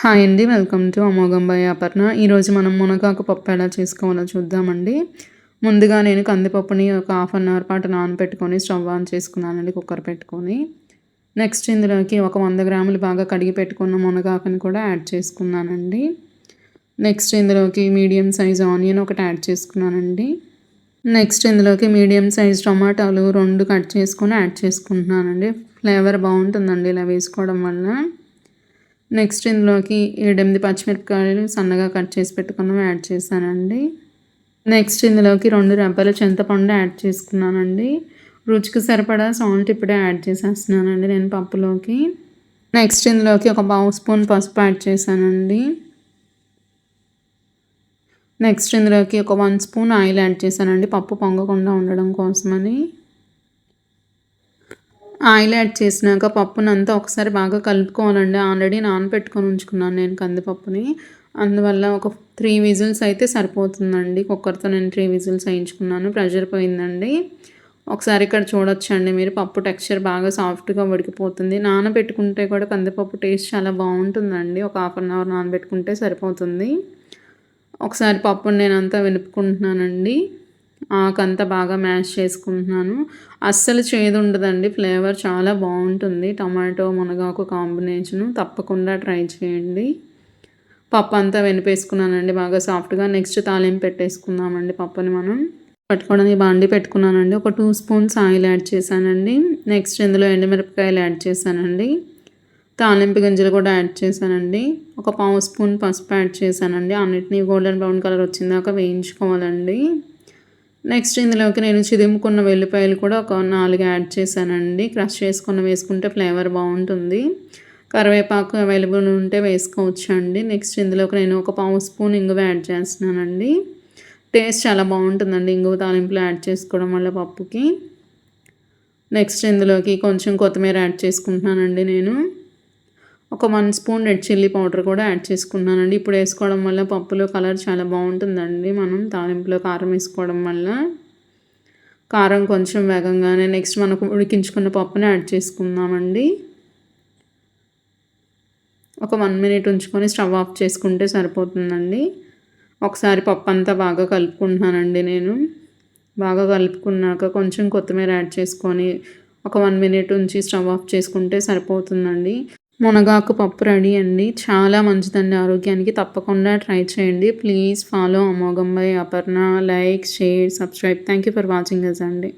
Hi అండి welcome to అమోఘం అపర్ణ. ఈరోజు మనం మునగాకు పప్పు ఎలా చేసుకోవాలో చూద్దామండి. ముందుగా నేను కందిపప్పుని ఒక హాఫ్ అన్ అవర్ పాటు నానబెట్టుకొని స్టవ్ ఆన్ చేసుకున్నానండి కుక్కర్ పెట్టుకొని. నెక్స్ట్ ఇందులోకి ఒక వంద గ్రాములు బాగా కడిగి పెట్టుకున్న మునగాకుని కూడా యాడ్ చేసుకున్నానండి. నెక్స్ట్ ఇందులోకి మీడియం సైజ్ ఆనియన్ ఒకటి యాడ్ చేసుకున్నానండి. నెక్స్ట్ ఇందులోకి మీడియం సైజ్ టమాటాలు రెండు కట్ చేసుకొని యాడ్ చేసుకుంటున్నానండి. ఫ్లేవర్ బాగుంటుందండి ఇలా వేసుకోవడం వల్ల. నెక్స్ట్ ఇందులోకి ఏడెనిమిది పచ్చిమిరపకాయలు సన్నగా కట్ చేసి పెట్టుకున్నాం యాడ్ చేశానండి. నెక్స్ట్ ఇందులోకి రెండు రెబ్బల చింతపండు యాడ్ చేసుకున్నానండి. రుచికి సరిపడా సాల్ట్ ఇప్పుడే యాడ్ చేసేస్తున్నానండి నేను పప్పులోకి. నెక్స్ట్ ఇందులోకి ఒక పావు స్పూన్ పసుపు యాడ్ చేశానండి. నెక్స్ట్ ఇందులోకి ఒక వన్ స్పూన్ ఆయిల్ యాడ్ చేశానండి పప్పు పొంగకుండా ఉండడం కోసమని. ఆయిల్ యాడ్ చేసినాక పప్పునంతా ఒకసారి బాగా కలుపుకోవాలండి. ఆల్రెడీ నానబెట్టుకొని ఉంచుకున్నాను నేను కందిపప్పుని. అందువల్ల ఒక త్రీ విజిల్స్ అయితే సరిపోతుందండి. కుక్కర్తో నేను త్రీ విజిల్స్ వేయించుకున్నాను. ప్రెషర్ పోయిందండి. ఒకసారి ఇక్కడ చూడొచ్చండి మీరు. పప్పు టెక్స్చర్ బాగా సాఫ్ట్గా ఉడికిపోతుంది. నానబెట్టుకుంటే కూడా కందిపప్పు టేస్ట్ చాలా బాగుంటుందండి. ఒక హాఫ్ అన్ అవర్ నానబెట్టుకుంటే సరిపోతుంది. ఒకసారి పప్పుని నేను అంతా వెనుపుకుంటున్నానండి. ఆకంతా బాగా మ్యాష్ చేసుకుంటున్నాను. అస్సలు చేదు ఉండదండి ఫ్లేవర్ చాలా బాగుంటుంది. టమాటో మునగాకు కాంబినేషను తప్పకుండా ట్రై చేయండి. పప్పు అంతా వెనిపేసుకున్నానండి బాగా సాఫ్ట్గా. నెక్స్ట్ తాలింపు పెట్టేసుకుందామండి పప్పుని మనం. పట్టుకోవడానికి బాండి పెట్టుకున్నానండి. ఒక టూ స్పూన్స్ ఆయిల్ యాడ్ చేశానండి. నెక్స్ట్ ఇందులో ఎండుమిరపకాయలు యాడ్ చేశానండి. తాలింపు గింజలు కూడా యాడ్ చేశానండి. ఒక పావు స్పూన్ పసుపు యాడ్ చేశానండి. అన్నిటినీ గోల్డెన్ బ్రౌన్ కలర్ వచ్చిందాక వేయించుకోవాలండి. నెక్స్ట్ ఇందులోకి నేను చిదుముకున్న వెల్లిపాయలు కూడా ఒక నాలుగు యాడ్ చేశానండి. క్రష్ చేసుకున్న వేసుకుంటే ఫ్లేవర్ బాగుంటుంది. కరివేపాకు అవైలబుల్ ఉంటే వేసుకోవచ్చు అండి నెక్స్ట్ ఇందులోకి నేను ఒక పావు స్పూన్ ఇంగువ యాడ్ చేస్తున్నానండి. టేస్ట్ చాలా బాగుంటుందండి ఇంగువ తాలింపులు యాడ్ చేసుకోవడం వల్ల పప్పుకి. నెక్స్ట్ ఇందులోకి కొంచెం కొత్తిమీర యాడ్ చేసుకుంటున్నానండి నేను. ఒక one spoon red chilli powder కూడా యాడ్ చేసుకున్నానండి. ఇప్పుడు వేసుకోవడం వల్ల పప్పులో కలర్ చాలా బాగుంటుందండి. మనం తాలింపులో కారం వేసుకోవడం వల్ల. కారం కొంచెం వేగంగానే నెక్స్ట్ మనకు ఉడికించుకున్న పప్పుని యాడ్ చేసుకుందామండి. ఒక వన్ మినిట్ ఉంచుకొని స్టవ్ ఆఫ్ చేసుకుంటే సరిపోతుందండి. ఒకసారి పప్పు అంతా బాగా కలుపుకుంటున్నానండి నేను. బాగా కలుపుకున్నాక కొంచెం కొత్తిమీర యాడ్ చేసుకొని ఒక వన్ మినిట్ ఉంచి స్టవ్ ఆఫ్ చేసుకుంటే సరిపోతుందండి. మునగాకు పప్పు రెడీ అండి. చాలా మంచిదండి ఆరోగ్యానికి. తప్పకుండా ట్రై చేయండి. ప్లీజ్ ఫాలో అమోఘం bye Aparna. Like share subscribe. Thank you for watching us అండి.